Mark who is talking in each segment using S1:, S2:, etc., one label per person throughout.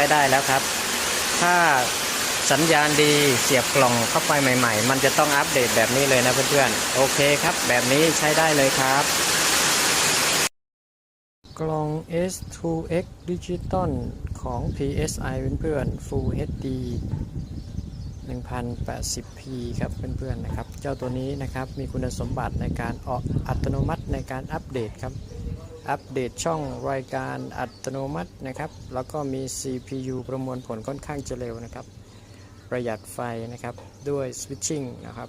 S1: ช้ได้แล้วครับ ถ้าสัญญาณดีเสียบกล่องเข้าไปใหม่ ๆ มันจะต้องอัปเดตแบบนี้เลยนะเพื่อนๆ โอเคครับ แบบนี้ใช้ได้เลยครับ กล่อง S2X Digital ของ PSI เพื่อนๆ Full HD 1080p ครับเพื่อนๆนะครับ เจ้าตัวนี้นะครับมีคุณสมบัติในการออกอัตโนมัติในการอัปเดตครับ อัปเดตช่องรายการอัตโนมัตินะครับ แล้วก็มี CPU ประมวลผลค่อนข้างจะเร็วนะครับ ประหยัดไฟนะครับ ด้วย switching นะครับ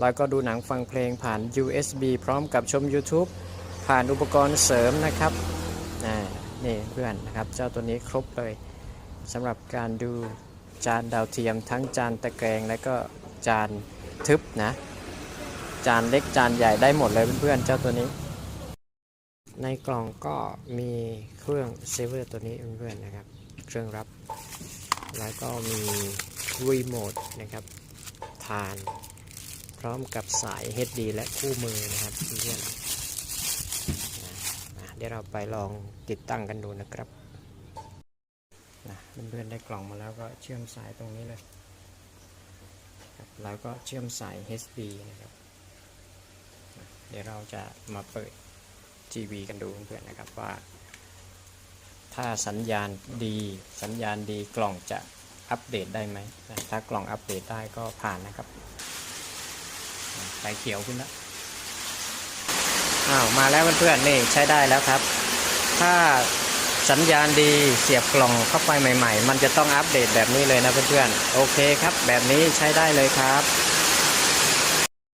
S1: แล้วก็ดูหนังฟังเพลงผ่าน USB พร้อมกับชม YouTube ผ่านอุปกรณ์เสริมนะครับนี่เพื่อนนะครับ เจ้าตัวนี้ครบเลยสำหรับการดูจานดาวเทียมทั้งจานตะแกรงและก็จานทึบนะ จานเล็กจานใหญ่ได้หมดเลยเพื่อนๆเจ้าตัวนี้ ในกล่องก็มีเครื่องเซเวอร์ตัวนี้เพื่อนๆนะครับ เครื่องรับ แล้วก็มีรีโมทนะครับทานพร้อมกับสาย HD และคู่มือนะครับเพื่อนเดี๋ยวเราไปลองติดตั้งกันดูนะครับนะเพื่อนๆได้กล่องมาแล้วก็เชื่อมสายตรงนี้เลยแล้วก็เชื่อมสาย HD นะครับ เดี๋ยวเราจะมาเปิด ทีวีกันดูเพื่อนๆนะครับว่า ถ้าสัญญาณดี สัญญาณดีกล่องจะอัปเดตได้ไหมถ้ากล่องอัปเดตได้ก็ผ่านนะครับอะไฟเขียวขึ้นแล้วอ้าวมาแล้วเพื่อนๆนี่ใช้ได้แล้วครับ ถ้าสัญญาณดีเสียบกล่องเข้าไปใหม่ ๆ มันจะต้องอัปเดตแบบนี้เลยนะเพื่อนๆโอเคครับ แบบนี้ใช้ได้เลยครับ